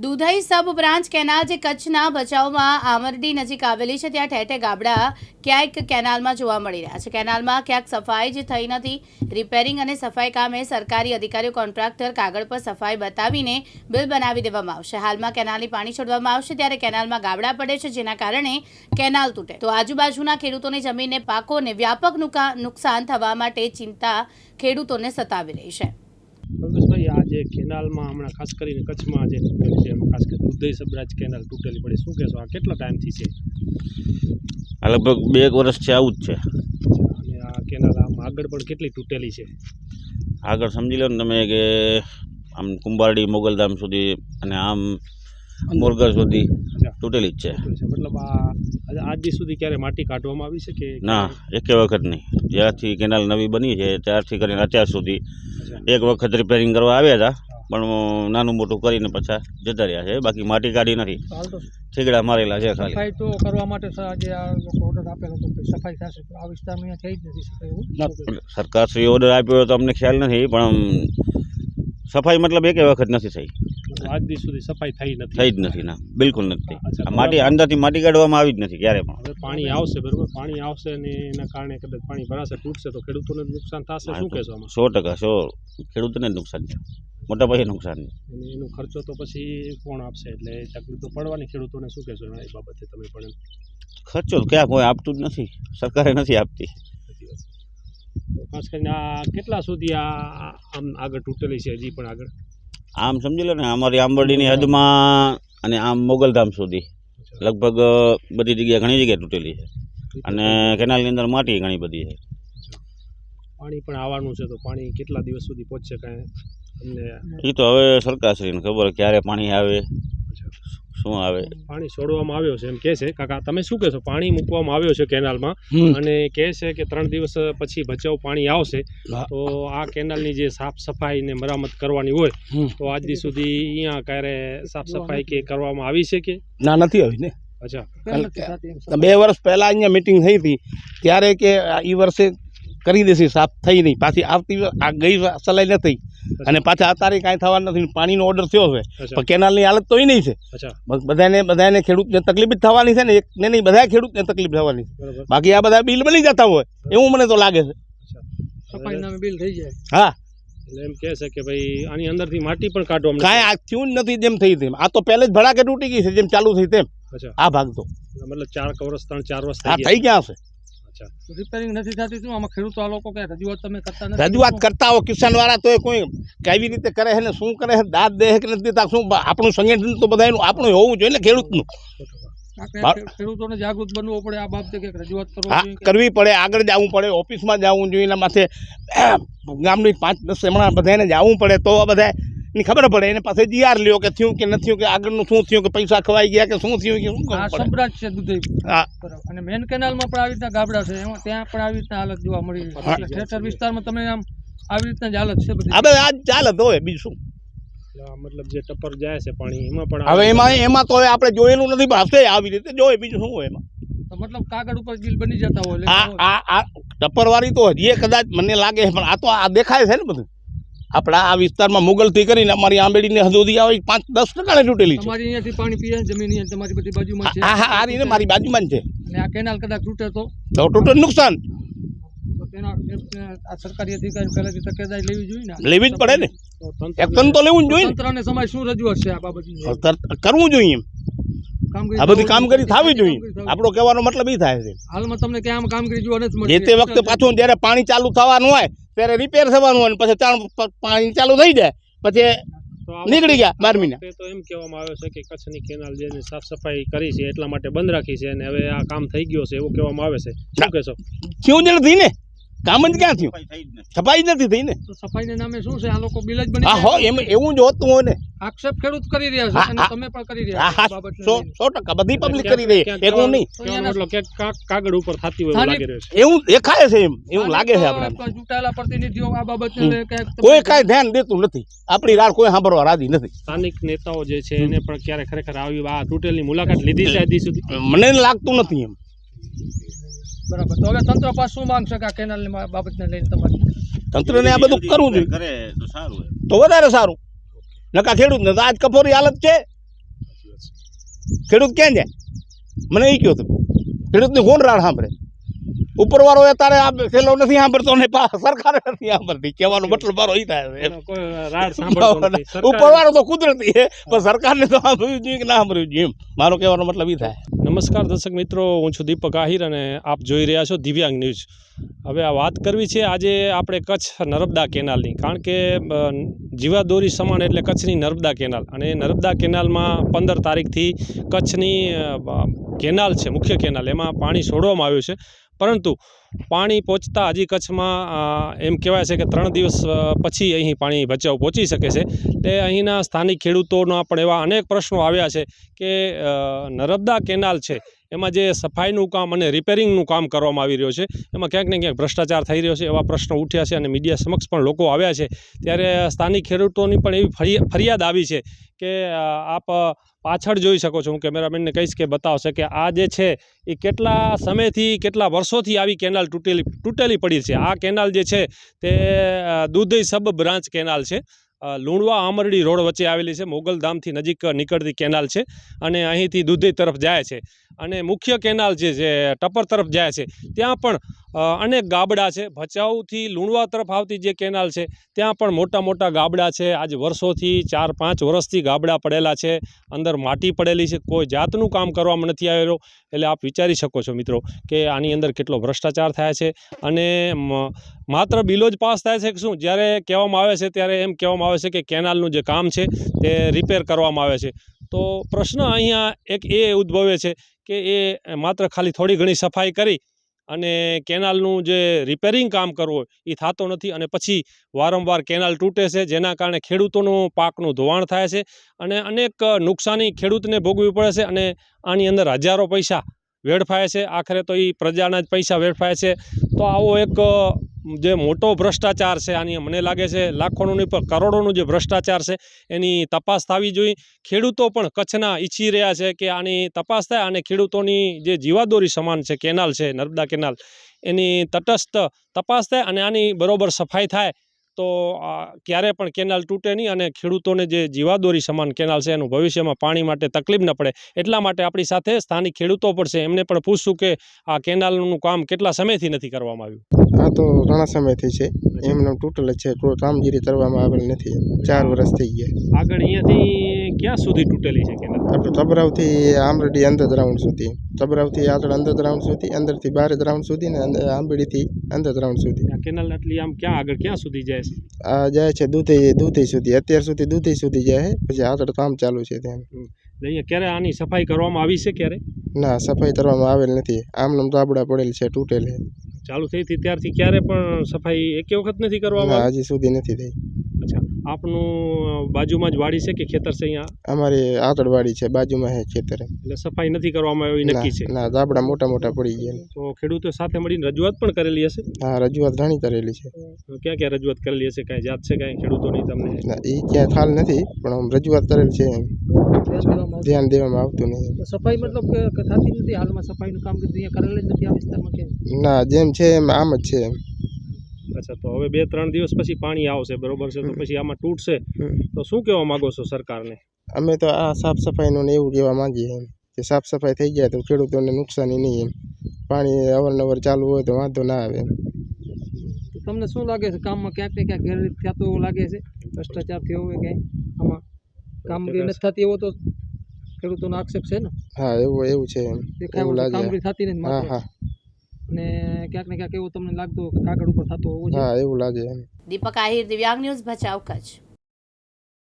દુધઈ સબ branch canal જે કચ્છના ભચાઉમાં આમરડી નજીક આવેલી છે, ત્યાં ઠેઠે ગાબડા ક્યાંક કેનાલમાં જોવા મળી રહ્યા છે. કેનાલમાં ક્યાંક સફાઈ જે થઈ નથી. રિપેરિંગ અને સફાઈ કામે સરકારી અધિકારીઓ, કોન્ટ્રાક્ટર કાગળ પર સફાઈ બતાવીને બિલ બનાવી દેવામાં આવશે. હાલમાં કેનાલની પાણી છોડવામાં આવશે ત્યારે કેનાલમાં ગાબડા પડે છે, જેના કારણે કેનાલ તૂટે. તો આજુબાજુના ખેડૂતોની જમીનને પાકોને વ્યાપક નુકા- નુકસાન થવા માટે ચિંતા ખેડૂતોને સતાવી રહી છે. જે કેનાલમાં હમણાં ખાસ કરીને કચ્છમાં જે તૂટેલી છે એમાં ખાસ કરીને ઉદય સબરાજ કેનાલ તૂટેલી પડી. શું કહેશો? આ કેટલા ટાઈમથી છે? આ લગભગ બે એક વર્ષથી આવું જ છે. અને આ કેનાલ આમ આગળ પણ કેટલી તૂટેલી છે? આગળ સમજી લો ને તમે કે આમ કુંભારડી મોગલધામ સુધી અને આમ મોરગર સુધી તૂટેલી જ છે. છે. મતલબ આ આજે આજ સુધી ક્યારે માટી કાઢવામાં આવી છે કે ના એકે વખત નહીં. જ્યારથી કેનાલ નવી બની છે ત્યારથી કરીને અત્યાર સુધી એક વખત રિપેરિંગ કરવા આવ્યા હતા પણ નાનું મોટું કરીને પાછા જતા રહ્યા છે. બાકી માટી કાઢી નથી. ઠીકડા મારેલા છે ખાલી. સફાઈ તો કરવા માટે આજે આ લોકો ઓર્ડર આપેલો હતો સફાઈ થશે. આ વિસ્તારમાં થઈ જ નથી સફાઈ સરકારશ્રી ઓર્ડર આપ્યો તો અમને ખ્યાલ નથી પણ સફાઈ મતલબ એકે વખત નથી થઈ. આજ દી સુધી સફાઈ થઈ નથી. થઈ જ નથી ના. બિલકુલ નથી. માટી અંદરથી માટી કાઢવામાં આવી જ નથી ક્યારે પણ. હવે પાણી આવશે બરોબર? પાણી આવશે ને એના કારણે કદાચ પાણી ભરાશે તૂટશે તો ખેડૂતોને નુકસાન થશે શું કહેશો આમાં? સો ટકા સો. ખેડૂતોને જ નુકસાન છે. મોટા પાયે નુકસાન અને એનો ખર્ચો તો પછી કોણ આપશે? એટલે તકલીફ તો પડવાની ખેડૂતોને શું કહેશો એ બાબતે તમે પણ ખર્ચો તો ક્યાં કોઈ આપતું જ નથી. સરકારે નથી આપતી. ખાસ કરીને આ કેટલા સુધી આ આમ આગળ તૂટેલી છે હજી પણ આગળ? આમ સમજી લો ને અમારી આંબરડીની હદમાં અને આમ મોગલધામ સુધી લગભગ બધી જગ્યાએ ઘણી જગ્યાએ તૂટેલી છે. અને કેનાલની અંદર માટી ઘણી બધી છે. પાણી પણ આવવાનું છે તો પાણી કેટલા દિવસ સુધી પહોંચશે કાંઈ? એ તો હવે સરકારશ્રીને ખબર ક્યારે પાણી આવે શું આવે? પાણી છોડવામાં આવ્યો છે એમ કે છે. કાકા તમે શું કહેશો? પાણી મૂકવામાં આવ્યો છે કેનાલમાં અને કહે છે કે ત્રણ દિવસ પછી ભચાઉ પાણી આવશે. તો આ કેનાલની જે સાફ સફાઈ ને મરામત કરવાની હોય તો આજ દી સુધી અહીંયા ક્યારે સાફ સફાઈ કે કરવામાં આવી છે કે? ના નથી આવી ને. અચ્છા. બે વર્ષ પહેલા અહીંયા મિટિંગ થઈ હતી. ત્યારે કે ઈ વર્ષે કરી દેશે સાફ થઈ નહીં. પાછી આવતી આ ગઈ સલાઈ નથી. અને પાછા અત્યારે કાંઈ થવા નથી. પાણીનો ઓર્ડર થયો છે. પણ કેનાલની હાલત તો એ નહીં છે. બધાને બધાને ખેડૂતને તકલીફ જ થવાની છે ને. એક ને નહીં બધા ખેડૂતને તકલીફ થવાની છે. બાકી આ બધા બિલ બની જતા હોય. એવું મને તો લાગે છે. બિલ થઈ જાય. હા. એટલે એમ કહે છે કે ભાઈ આની અંદરથી માટી પણ કાઢવામાં કાંઈ આ થયું જ નથી જેમ થઈ તેમ. આ તો પહેલે જ ભડાકે તૂટી ગઈ છે જેમ ચાલુ થઈ તેમ. આ ભાગ તો. મતલબ ચાર વર્ષ ત્રણ ચાર વર્ષ થઈ થઈ ગયા હશે રિપેરિંગ નથી થતી શું? આમાં ખેડૂતો આ લોકો કે રજૂઆત તમે કરતા નથી? રજૂઆત કરતા હો કિસાન વાળા તો કોઈ કેવી રીતે કરે છે ને શું કરે છે દાદ દે કે નથી દેતા શું આપણું સંગઠન તો બધા એનું આપણું હોવું જોઈએ ને ખેડૂતનું. ખેડૂતોને જાગૃત બનવું પડે આ બાબતે કે રજૂઆત કરવી પડે આગળ જવું પડે ઓફિસમાં જવું જોઈએ એના માથે ગામની પાંચ દસ હમણાં બધાને જવું પડે તો બધા ની ખબર પડે એને પાસે જીઆર લ્યો કે થયું કે નથી થયું કે આગળનું શું થયું કે પૈસા ખવાઈ ગયા કે શું થયું કે શું ખબર છે દુધઈ હા. અને મેન કેનાલમાં પણ આવી રીતના ગાબડા છે. એમાં ત્યાં પણ આવી રીતના હાલત જોવા મળી એટલે વિસ્તારમાં તમે આમ આવી રીતના જ હાલત છે બધી. આ બધા આજ ચાલે તો હોય બીજું શું? મતલબ જે ટપર જાય છે પાણી એમાં પણ હવે એમાં એમાં તો હવે આપણે જોયેલું નથી પણ હશે આવી રીતે જોઈએ બીજું શું હોય એમાં? મતલબ કાગળ ઉપર બિલ બની જતા હોય આ આ આ ટપ્પરવાળી તો હજી કદાચ મને લાગે છે પણ આ તો આ દેખાય છે ને બધું. આપણા આ વિસ્તારમાં મુગલથી કરીને અમારી આંબેડીની હજુદી આવે પાંચ દસ ટકાને તૂટેલી છે. અહીંયાથી પાણી પીએ જમીન તમારી બધી બાજુમાં છે. હા હા આ રીતે મારી બાજુમાં છે. અને આ કેનાલ કદાચ તૂટે તો? તો ટોટલ નુકસાન. તો તેના સરકારી અધિકારી પહેલાથી તકેદારી લેવી જોઈએ ને? લેવી જ પડે ને. એક્શન તો લેવું જ જોઈએ ને. તંત્રને સમય શું રજૂઆત છે આ બાબતની? કરવું જોઈએ એમ. આ બધી કામગીરી થવી જોઈએ. આપણો કહેવાનો મતલબ એ થાય છે. હાલમાં તમને ક્યાં કામગીરી જોવા નથી જે તે વખતે પાછું જ્યારે પાણી ચાલુ થવાનું હોય ત્યારે રિપેર થવાનું હોય પછી ત્રણ પાણી ચાલુ થઈ જાય પછી નીકળી ગયા બાર મહિના તો એમ કહેવામાં આવ્યો છે કે કચ્છની કેનાલ જેની સાફ સફાઈ કરી છે એટલા માટે બંધ રાખી છે અને હવે આ કામ થઈ ગયો છે એવું કહેવામાં આવે છે. શું કહેશો? થયું જ નથી ને. કામ જ ક્યાં થયું? સફાઈ નથી. થઈ ને? તો સફાઈના નામે શું છે? આ લોકો બિલ જ બની હા એમ એવું જ હોતું હોય ને. આક્ષેપ ખેડૂત કરી રહ્યા છે અને તમે પણ કરી રહ્યા છો સો સો ટકા બધી પબ્લિક કરી રહી છે એવું નહીં. મતલબ કાગળ ઉપર થતી હોય એવું લાગી રહ્યું છે એવું દેખાય છે એમ એવું લાગે છે આપણે ચૂંટાયેલા પ્રતિનિધિઓ આ બાબતને કોઈ કાંઈ ધ્યાન દેતું નથી. આપણી રાહ કોઈ સાંભળવા રાજી નથી. સ્થાનિક નેતાઓ જે છે એને પણ ક્યારે ખરેખર આવી આ તૂટેલની મુલાકાત લીધી છે હજી સુધી? મને લાગતું નથી એમ. બરાબર. તો હવે તંત્ર પાસે શું માંગ છે કે આ કેનાલની મા- બાબતને લઈને તમારી? તંત્રને આ બધું કરવું જોઈએ. કરે તો સારું. તો વધારે સારું. નકા ખેડૂત ને તો આજ કફોરી હાલત છે. ખેડૂત ક્યાં જાય? મને એ કહ્યું તમે. ખેડૂતની કોણ રાડ સાંભળે. ઉપરવાળો એ તારે આ પેલો નથી સાંભળતો ને પા- સરકારે નથી સાંભળતી. કહેવાનો મતલબ મારો એ થાય છે. ઉપરવાળો તો કુદરતી છે પણ સરકારને તો સાંભળ્યું જોઈએ કે ના સાંભળ્યું જોઈએ એમ. મારો કહેવાનો મતલબ એ થાય. નમસ્કાર દર્શક મિત્રો હું છું દીપક આહિર અને આપ જોઈ રહ્યા છો દિવ્યાંગ ન્યૂઝ. હવે આ વાત કરવી છે આજે આપણે કચ્છ નર્મદા કેનાલની કારણ કે જીવાદોરી સમાન એટલે કચ્છની નર્મદા કેનાલ. અને નર્મદા કેનાલમાં પંદર તારીખથી કચ્છની કેનાલ છે મુખ્ય કેનાલ. એમાં પાણી છોડવામાં આવ્યું છે. પરંતુ પાણી પહોંચતા હજી કચ્છમાં એમ કહેવાય છે કે ત્રણ દિવસ પછી અહીં પાણી બચાવ પહોંચી શકે છે. તે અહીંના સ્થાનિક ખેડૂતોના પણ એવા અનેક પ્રશ્નો આવ્યા છે કે નર્મદા કેનાલ છે, એમાં જે સફાઈનું કામ અને રિપેરિંગનું કામ કરવામાં આવી રહ્યો છે, એમાં ક્યાંક ને ક્યાંક ભ્રષ્ટાચાર થઈ રહ્યો છે એવા પ્રશ્નો ઉઠ્યા છે અને મીડિયા સમક્ષ પણ લોકો આવ્યા છે. ત્યારે સ્થાનિક ખેડૂતોની પણ એવી ફરિયા- ફરિયાદ આવી છે કે આપ પાછળ જોઈ શકો છો. હું કેમેરામેનને કહીશ કે બતાવશે કે આ જે છે, એ કેટલા સમયથી, કેટલા વર્ષોથી આવી કેનાલ તૂટેલી તૂટેલી પડી છે. આ કેનાલ જે છે, તે દુધઈ સબ બ્રાન્ચ કેનાલ છે. લુણવા આમરડી રોડ વચ્ચે આવેલી છે. મોગલધામથી નજીક નીકળતી કેનાલ છે અને અહીંથી દુધઈ તરફ જાય છે. અને મુખ્ય કેનાલ જે છે, ટપર તરફ જાય છે. ત્યાં પણ અનેક ગાબડા છે. ભચાઉથી લુણવા તરફ આવતી જે કેનાલ છે, ત્યાં પણ મોટા મોટા ગાબડા છે. આજ વર્ષોથી ચાર પાંચ વર્ષથી ગાબડા પડેલા છે. અંદર માટી પડેલી છે. કોઈ જાતનું કામ કરવામાં નથી આવેલો. એટલે આપ વિચારી શકો છો મિત્રો કે આની અંદર કેટલો ભ્રષ્ટાચાર થાય છે. અને માત્ર બિલો જ પાસ થાય છે કે શું? જ્યારે કહેવામાં આવે છે, ત્યારે એમ કહેવામાં આવે છે કે કેનાલનું જે કામ છે, તે રિપેર કરવામાં આવે છે. તો પ્રશ્ન અહીંયા એક એ ઉદ્ભવે છે કે એ માત્ર ખાલી થોડી ઘણી સફાઈ કરી અને કેનાલનું જે રિપેરિંગ કામ કરવું એ થતો નથી અને પછી વારંવાર કેનાલ તૂટે છે, જેના કારણે ખેડૂતોનું પાકનું ધોવાણ થાય છે અને અનેક નુકસાની ખેડૂતને ભોગવવી પડે છે અને આની અંદર હજારો પૈસા વેડફાય છે. આખરે તો એ પ્રજાના જ પૈસા વેડફાય છે. તો આવો એક જે મોટો ભ્રષ્ટાચાર છે આની મને લાગે છે લાખોનું નહીં, પણ કરોડોનું જે ભ્રષ્ટાચાર છે એની તપાસ થવી જોઈએ. ખેડૂતો પણ કચ્છના ઈચ્છી રહ્યા છે કે આની તપાસ થાય અને ખેડૂતોની જે જીવાદોરી સમાન છે, કેનાલ છે, નર્મદા કેનાલ, એની તટસ્થ તપાસ થાય અને આની બરોબર સફાઈ થાય. તો ક્યારે પણ કેનાલ તૂટે નહીં અને ખેડૂતોને જે જીવાદોરી સમાન કેનાલ છે એનું ભવિષ્યમાં પાણી માટે તકલીફ ન પડે. એટલા માટે આપણી સાથે સ્થાનિક ખેડૂતો પણ છે. એમને પણ પૂછશું કે આ કેનાલનું કામ કેટલા સમયથી નથી કરવામાં આવ્યું? આ તો ઘણા સમયથી છે. એમનું તૂટેલ છે. કામગીરી કરવામાં આવેલ નથી. ચાર વર્ષ થઈ ગયા. આગળ અહીંયાથી ક્યાં સુધી તૂટેલી છે કેનાલ? આપણે તબરાવથી આંબરડી અંડરગ્રાઉન્ડ સુધી. તબરાવથી આગળ અંડરગ્રાઉન્ડ સુધી અંદરથી બહાર ગ્રાઉન્ડ સુધી ને અંદર ગ્રાઉન્ડ સુધી. આ કેનાલ આટલી આમ ક્યાં આગળ ક્યાં સુધી જાય છે? આ જાય છે દૂધી દૂધી સુધી. અત્યાર સુધી દૂધી સુધી જાય છે પછી આગળ કામ ચાલુ છે ત્યાં અહીંયા ક્યારે આની સફાઈ કરવામાં આવી છે ક્યારે? ના સફાઈ કરવામાં આવેલ નથી. આમનામ દાબડા પડેલ છે તૂટેલ છે. ચાલુ થઈ હતી ત્યારથી ક્યારે પણ સફાઈ એકે વખત નથી કરવામાં? હજી સુધી નથી થઈ. અચ્છા. આપનું બાજુમાં જ વાડી છે કે ખેતર છે અહીંયા? અમારી આગળ વાડી છે બાજુમાં છે ખેતર એટલે સફાઈ નથી કરવામાં આવી ના નક્કી છે? ના ગાબડા મોટા મોટા પડી ગયા તો ખેડૂતો સાથે મળીને રજૂઆત પણ કરેલી હશે? હા રજૂઆત ઘણી કરેલી છે. ક્યાં ક્યાં રજૂઆત કરેલી હશે? કાંઈ જાત છે કાંઈ ખેડૂતોની તમને? ના એ ક્યાંય ખ્યાલ નથી પણ આમ રજૂઆત કરેલ છે એમ. ધ્યાન દેવામાં આવતું નહીં સફાઈ મતલબ થતી નથી? હાલમાં સફાઈનું કામ અહીંયા કરેલ જ નથી આ વિસ્તારમાં ના જેમ છે એમ આમ જ છે એમ. અચ્છા તો હવે બે ત્રણ દિવસ પછી પાણી આવશે બરોબર છે? તો પછી આમાં તૂટશે. તો શું કહેવા માંગો છો સરકારને? અમે તો આ સાફ સફાઈનું ને એવું કહેવા માંગીએ એમ કે સાફ સફાઈ થઈ જાય તો ખેડૂતોને નુકસાની નહીં એમ. પાણી અવારનવાર ચાલુ હોય તો વાંધો ના આવે એમ. તમને શું લાગે છે કામમાં ક્યાંક ને ક્યાંક ગેરરીત થતો એવું લાગે છે? ભ્રષ્ટાચાર થયો હોય કે આમાં કામગીરી નથી થતી એવો તો ખેડૂતોનો આક્ષેપ છે ને? હા એવું એવું છે એમ. એવું એવું લાગે. કામગીરી થતી નથી હા હા. અને ક્યાંક ને ક્યાંક એવું તમને લાગતું કે કાગળ ઉપર થતો હોવું છે હા એવું લાગે દીપક આહિર દિવ્યાંગ ન્યૂઝ ભચાઉ કચ્છ.